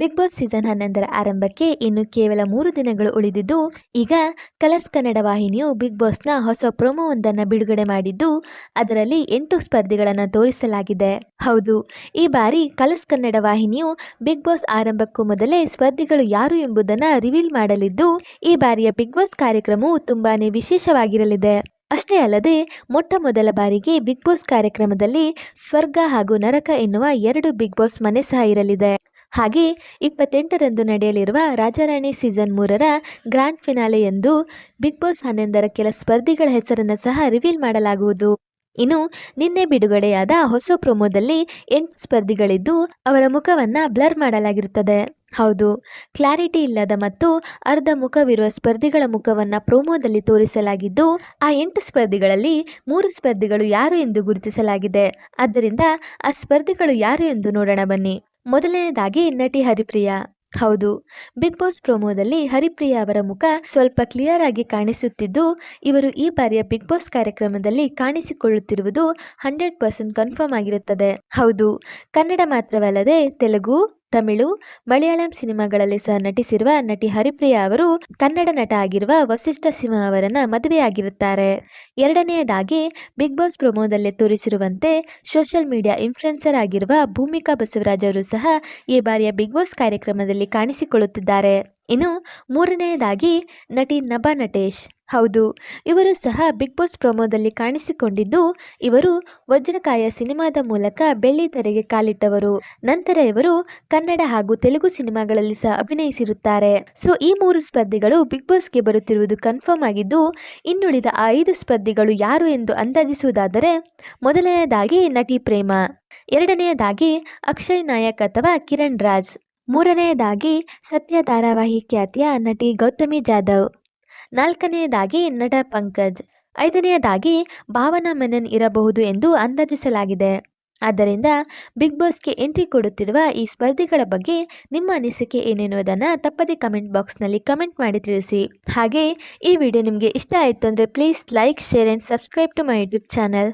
Big boss season ಹನ್ನೊಂದರ ಆರಂಭಕ್ಕೆ ಇನ್ನು ಕೇವಲ ಮೂರು ದಿನಗಳು ಉಳಿದಿದ್ದು, ಈಗ ಕಲರ್ಸ್ ಕನ್ನಡ ವಾಹಿನಿಯು ಬಿಗ್ ಬಾಸ್ನ ಹೊಸ ಪ್ರೊಮೋವೊಂದನ್ನು ಬಿಡುಗಡೆ ಮಾಡಿದ್ದು, ಅದರಲ್ಲಿ ಎಂಟು ಸ್ಪರ್ಧಿಗಳನ್ನು ತೋರಿಸಲಾಗಿದೆ. ಹೌದು, ಈ ಬಾರಿ ಕಲರ್ಸ್ ಕನ್ನಡ ವಾಹಿನಿಯು ಬಿಗ್ ಬಾಸ್ ಆರಂಭಕ್ಕೂ ಮೊದಲೇ ಸ್ಪರ್ಧಿಗಳು ಯಾರು ಎಂಬುದನ್ನು ರಿವೀಲ್ ಮಾಡಲಿದ್ದು, ಈ ಬಾರಿಯ ಬಿಗ್ ಬಾಸ್ ಕಾರ್ಯಕ್ರಮವು ತುಂಬಾನೇ ವಿಶೇಷವಾಗಿರಲಿದೆ. ಅಷ್ಟೇ ಅಲ್ಲದೆ, ಮೊಟ್ಟ ಮೊದಲ ಬಾರಿಗೆ ಬಿಗ್ ಬಾಸ್ ಕಾರ್ಯಕ್ರಮದಲ್ಲಿ ಸ್ವರ್ಗ ಹಾಗೂ ನರಕ ಎನ್ನುವ ಎರಡು ಬಿಗ್ ಬಾಸ್ ಮನೆ ಸಹ ಇರಲಿದೆ. ಹಾಗೆ ಇಪ್ಪತ್ತೆಂಟರಂದು ನಡೆಯಲಿರುವ ರಾಜಾರಾಣಿ ಸೀಸನ್ ಮೂರರ ಗ್ರ್ಯಾಂಡ್ ಫಿನಾಲೆ ಎಂದು ಬಿಗ್ ಬಾಸ್ ಹನ್ನೊಂದರ ಕೆಲ ಸ್ಪರ್ಧಿಗಳ ಹೆಸರನ್ನು ಸಹ ರಿವೀಲ್ ಮಾಡಲಾಗುವುದು. ಇನ್ನು ನಿನ್ನೆ ಬಿಡುಗಡೆಯಾದ ಹೊಸ ಪ್ರೊಮೋದಲ್ಲಿ ಎಂಟು ಸ್ಪರ್ಧಿಗಳಿದ್ದು ಅವರ ಮುಖವನ್ನ ಬ್ಲರ್ ಮಾಡಲಾಗಿರುತ್ತದೆ. ಹೌದು, ಕ್ಲಾರಿಟಿ ಇಲ್ಲದ ಮತ್ತು ಅರ್ಧ ಮುಖವಿರುವ ಸ್ಪರ್ಧಿಗಳ ಮುಖವನ್ನ ಪ್ರೋಮೋದಲ್ಲಿ ತೋರಿಸಲಾಗಿದ್ದು, ಆ ಎಂಟು ಸ್ಪರ್ಧಿಗಳಲ್ಲಿ ಮೂರು ಸ್ಪರ್ಧಿಗಳು ಯಾರು ಎಂದು ಗುರುತಿಸಲಾಗಿದೆ. ಆದ್ದರಿಂದ ಆ ಸ್ಪರ್ಧಿಗಳು ಯಾರು ಎಂದು ನೋಡೋಣ ಬನ್ನಿ. ಮೊದಲನೇದಾಗಿ ನಟಿ ಹರಿಪ್ರಿಯಾ. ಹೌದು, ಬಿಗ್ ಬಾಸ್ ಪ್ರೋಮೋದಲ್ಲಿ ಹರಿಪ್ರಿಯಾ ಅವರ ಮುಖ ಸ್ವಲ್ಪ ಕ್ಲಿಯರ್ ಆಗಿ ಕಾಣಿಸುತ್ತಿದ್ದು, ಇವರು ಈ ಬಾರಿಯ ಬಿಗ್ ಬಾಸ್ ಕಾರ್ಯಕ್ರಮದಲ್ಲಿ ಕಾಣಿಸಿಕೊಳ್ಳುತ್ತಿರುವುದು ಹಂಡ್ರೆಡ್ ಪರ್ಸೆಂಟ್ ಕನ್ಫರ್ಮ್ ಆಗಿರುತ್ತದೆ. ಹೌದು, ಕನ್ನಡ ಮಾತ್ರವಲ್ಲದೆ ತೆಲುಗು ತಮಿಳು, ಮಲಯಾಳಂ ಸಿನಿಮಾಗಳಲ್ಲಿ ಸಹ ನಟಿಸಿರುವ ನಟಿ ಹರಿಪ್ರಿಯಾ ಅವರು ಕನ್ನಡ ನಟ ಆಗಿರುವ ವಸಿಷ್ಠ ಸಿಂಹ ಅವರನ್ನ ಮದುವೆಯಾಗಿರುತ್ತಾರೆ. ಎರಡನೆಯದಾಗಿ, ಬಿಗ್ ಬಾಸ್ ಪ್ರೊಮೋದಲ್ಲಿ ತೋರಿಸಿರುವಂತೆ ಸೋಷಿಯಲ್ ಮೀಡಿಯಾ ಇನ್ಫ್ಲುಯೆನ್ಸರ್ ಆಗಿರುವ ಭೂಮಿಕಾ ಬಸವರಾಜ್ ಅವರು ಸಹ ಈ ಬಾರಿಯ ಬಿಗ್ ಬಾಸ್ ಕಾರ್ಯಕ್ರಮದಲ್ಲಿ ಕಾಣಿಸಿಕೊಳ್ಳುತ್ತಿದ್ದಾರೆ. ಇನ್ನು ಮೂರನೆಯದಾಗಿ ನಟಿ ನಭಾ ನಟೇಶ್. ಹೌದು. ಇವರು ಸಹ ಬಿಗ್ ಬಾಸ್ ಪ್ರೊಮೋದಲ್ಲಿ ಕಾಣಿಸಿಕೊಂಡಿದ್ದು, ಇವರು ವಜ್ರಕಾಯ ಸಿನಿಮಾದ ಮೂಲಕ ಬೆಳ್ಳಿ ತೆರೆಗೆ ಕಾಲಿಟ್ಟವರು. ನಂತರ ಇವರು ಕನ್ನಡ ಹಾಗೂ ತೆಲುಗು ಸಿನಿಮಾಗಳಲ್ಲಿ ಸಹ ಅಭಿನಯಿಸಿರುತ್ತಾರೆ. ಸೊ, ಈ ಮೂರು ಸ್ಪರ್ಧಿಗಳು ಬಿಗ್ ಬಾಸ್ಗೆ ಬರುತ್ತಿರುವುದು ಕನ್ಫರ್ಮ್ ಆಗಿದ್ದು, ಇನ್ನುಳಿದ ಆ ಐದು ಸ್ಪರ್ಧಿಗಳು ಯಾರು ಎಂದು ಅಂದಾಜಿಸುವುದಾದರೆ, ಮೊದಲನೆಯದಾಗಿ ನಟಿ ಪ್ರೇಮ, ಎರಡನೆಯದಾಗಿ ಅಕ್ಷಯ್ ನಾಯಕ್ ಅಥವಾ ಕಿರಣ್ ರಾಜ್, ಮೂರನೆಯದಾಗಿ ಸತ್ಯ ಧಾರಾವಾಹಿ ಖ್ಯಾತಿಯ ನಟಿ ಗೌತಮಿ ಜಾಧವ್. ನಾಲ್ಕನೆಯದಾಗಿ ನಟ ಪಂಕಜ್, ಐದನೆಯದಾಗಿ ಭಾವನಾ ಮೆನನ್ ಇರಬಹುದು ಎಂದು ಅಂದಾಜಿಸಲಾಗಿದೆ. ಆದ್ದರಿಂದ ಬಿಗ್ ಬಾಸ್ಗೆ ಎಂಟ್ರಿ ಕೊಡುತ್ತಿರುವ ಈ ಸ್ಪರ್ಧಿಗಳ ಬಗ್ಗೆ ನಿಮ್ಮ ಅನಿಸಿಕೆ ಏನೆನ್ನುವುದನ್ನು ತಪ್ಪದೆ ಕಮೆಂಟ್ ಬಾಕ್ಸ್ನಲ್ಲಿ ಕಮೆಂಟ್ ಮಾಡಿ ತಿಳಿಸಿ. ಹಾಗೆ ಈ ವಿಡಿಯೋ ನಿಮಗೆ ಇಷ್ಟ ಆಯಿತು ಅಂದರೆ please like, share and subscribe to my YouTube channel.